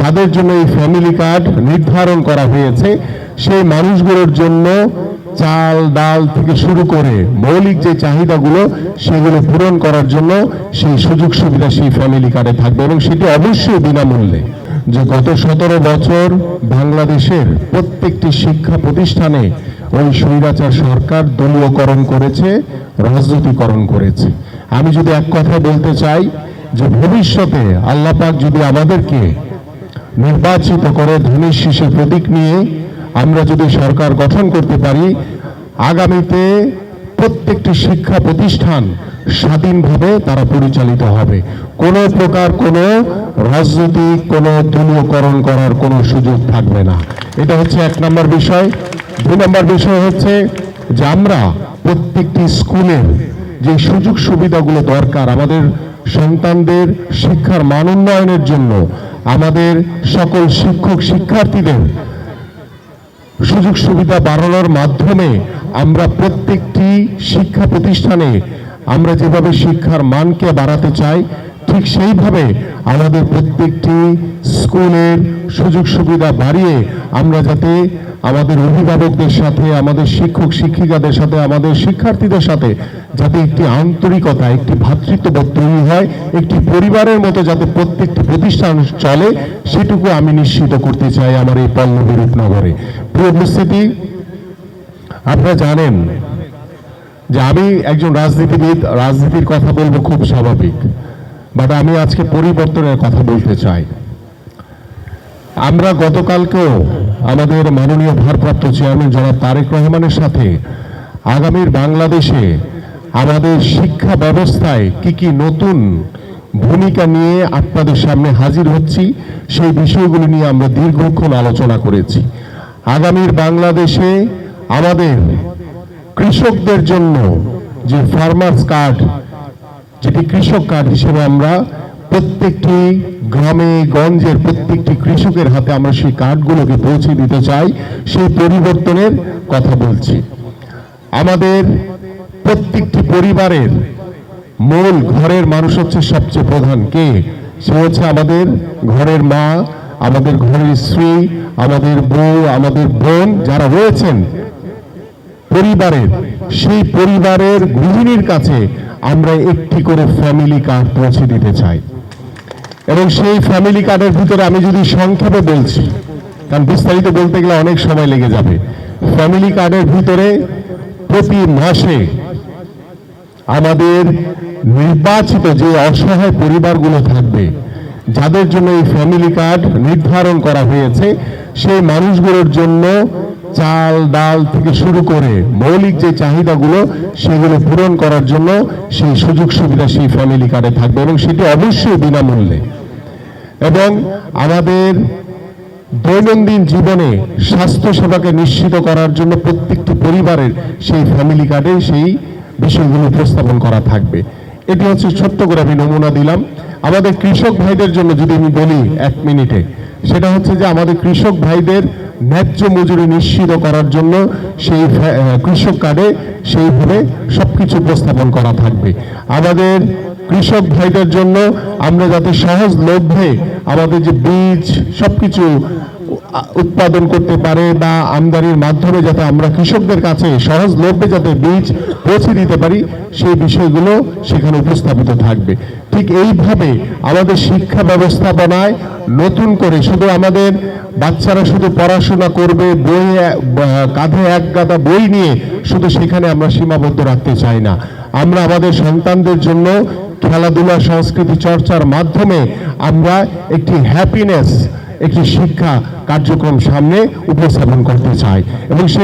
যাদের জন্য এই ফ্যামিলি কার্ড নির্ধারণ করা হয়েছে, সেই মানুষগুলোর জন্য চাল, ডাল থেকে শুরু করে মৌলিক যে চাহিদাগুলো, সেগুলো পূরণ করার জন্য সেই সুযোগ সুবিধা সেই ফ্যামিলি কার্ডে থাকবে এবং সেটি অবশ্যই বিনামূল্যে। যে গত সতেরো বছর বাংলাদেশের প্রত্যেকটি শিক্ষা প্রতিষ্ঠানে ওই স্বৈরাচার সরকার দলীয়করণ করেছে, রাজনীতিকরণ করেছে। আমি যদি এক কথা বলতে চাই যে ভবিষ্যতে আল্লাহ পাক যদি আমাদেরকে নির্বাচিত করে ধানের শীষের প্রতীক নিয়ে আমরা যদি সরকার গঠন করতে পারি, আগামীতে প্রত্যেকটি শিক্ষা প্রতিষ্ঠান স্বাধীনভাবে তারা পরিচালিত হবে। কোনো প্রকার কোনো রাজনৈতিক, কোনো দলীয়করণ করার কোনো সুযোগ থাকবে না। এটা হচ্ছে এক নম্বর বিষয়। দুই নম্বর বিষয় হচ্ছে যে আমরা প্রত্যেকটি স্কুলের যে সুযোগ সুবিধাগুলো দরকার, আমাদের সন্তানদের শিক্ষার মান উন্নয়নের জন্য আমাদের সকল শিক্ষক শিক্ষার্থীদের সুযোগ সুবিধা বাড়ানোর মাধ্যমে আমরা প্রত্যেকটি শিক্ষা প্রতিষ্ঠানে আমরা যেভাবে শিক্ষার মানকে বাড়াতে চাই ঠিক সেইভাবে আমাদের প্রত্যেকটি স্কুলের সুযোগ সুবিধা বাড়িয়ে আমরা যাতে আমাদের অভিভাবকদের সাথে, আমাদের শিক্ষক শিক্ষিকাদের সাথে, আমাদের শিক্ষার্থীদের সাথে যাতে একটি আন্তরিকতা, একটি ভ্রাতৃত্ববোধ তৈরি হয়, একটি পরিবারের মতো যাতে প্রত্যেকটি প্রতিষ্ঠান চলে, সেটুকু আমি নিশ্চিত করতে চাই আমার এই পল্লবী রূপনগরে। প্রিয় উপস্থিতি, আপনারা জানেন যে আমি একজন রাজনীতিবিদ, রাজনীতির কথা বলব খুব স্বাভাবিক। বাট আমি আজকে পরিবর্তনের কথা বলতে চাই। আমরা গতকালকেও আমাদের মাননীয় ভারপ্রাপ্ত চেয়ারম্যান জনাব তারেক রহমানের সাথে আগামীর বাংলাদেশে আমাদের শিক্ষা ব্যবস্থায় কি কি নতুন ভূমিকা নিয়ে আপনাদের সামনে হাজির হচ্ছি, সেই বিষয়গুলি নিয়ে আমরা দীর্ঘক্ষণ আলোচনা করেছি। আগামীর বাংলাদেশে আমাদের কৃষকদের জন্য যে ফার্মার্স কার্ড যেটি কৃষক কার্ড হিসেবে আমরা প্রত্যেকটি গ্রামে, গঞ্জের প্রত্যেকটি কৃষকের হাতে আমরা সেই কার্ডগুলোকে পৌঁছে দিতে চাই, সেই পরিবর্তনের কথা বলছি। আমাদের প্রত্যেকটি পরিবারের মূল ঘরের মানুষ হচ্ছে সবচেয়ে প্রধান কে? সে হচ্ছে আমাদের ঘরের মা, আমাদের ঘরের স্ত্রী, আমাদের বউ, আমাদের বোন যারা রয়েছেন। পরিবারের, সেই পরিবারের গৃহিণীর কাছে আমরা একটি করে ফ্যামিলি কার্ড পৌঁছে দিতে চাই। এবং সেই ফ্যামিলি কার্ডের ভিতরে আমি যদি সংক্ষেপে বলছি, কারণ বিস্তারিত বলতে গেলে অনেক সময় লেগে যাবে। ফ্যামিলি কার্ডের ভিতরে প্রতি মাসে আমাদের নির্বাচিত যে অসহায় পরিবারগুলো থাকবে, যাদের জন্য এই ফ্যামিলি কার্ড নির্ধারণ করা হয়েছে, সেই মানুষগুলোর জন্য চাল, ডাল থেকে শুরু করে মৌলিক যে চাহিদাগুলো সেগুলো পূরণ করার জন্য সেই সুযোগ সুবিধা সেই ফ্যামিলি কার্ডে থাকবে এবং সেটি অবশ্যই বিনামূল্যে। এবং আমাদের দৈনন্দিন জীবনে স্বাস্থ্য সেবাকে নিশ্চিত করার জন্য প্রত্যেকটি পরিবারের সেই ফ্যামিলি কার্ডে সেই বিষয়গুলো উপস্থাপন করা থাকবে। এটি হচ্ছে ছোট্ট করে আমি নমুনা দিলাম। আমাদের কৃষক ভাইদের জন্য যদি আমি বলি এক মিনিটে, সেটা হচ্ছে যে আমাদের কৃষক ভাইদের ন্যায্য মজুরি নিশ্চিত করার জন্য সেই কৃষক কার্ডে সেইভাবে সবকিছু উপস্থাপন করা থাকবে। আমাদের কৃষক ভাইদের জন্য আমরা যাতে সহজ লভ্যে আমাদের যে বীজ, সবকিছু উ- উৎপাদন করতে পারে বা আমদানির মাধ্যমে যাতে আমরা কৃষকদের কাছে সহজলভ্যে যাতে বীজ পৌঁছে দিতে পারি, সেই বিষয়গুলো সেখানে উপস্থাপিত থাকবে। ঠিক এইভাবে আমাদের শিক্ষা ব্যবস্থাপনায় নতুন করে শুধু আমাদের বাচ্চারা শুধু পড়াশোনা করবে বই কাঁধে এক গাদা বই নিয়ে শুধু সেখানে আমরা সীমাবদ্ধ রাখতে চাই না। আমরা আমাদের সন্তানদের জন্য খেলাধুলা, সংস্কৃতি চর্চার মাধ্যমে আমরা একটি হ্যাপিনেস একটি শিক্ষা কার্যক্রম সামনে উপস্থাপন করতে চাই এবং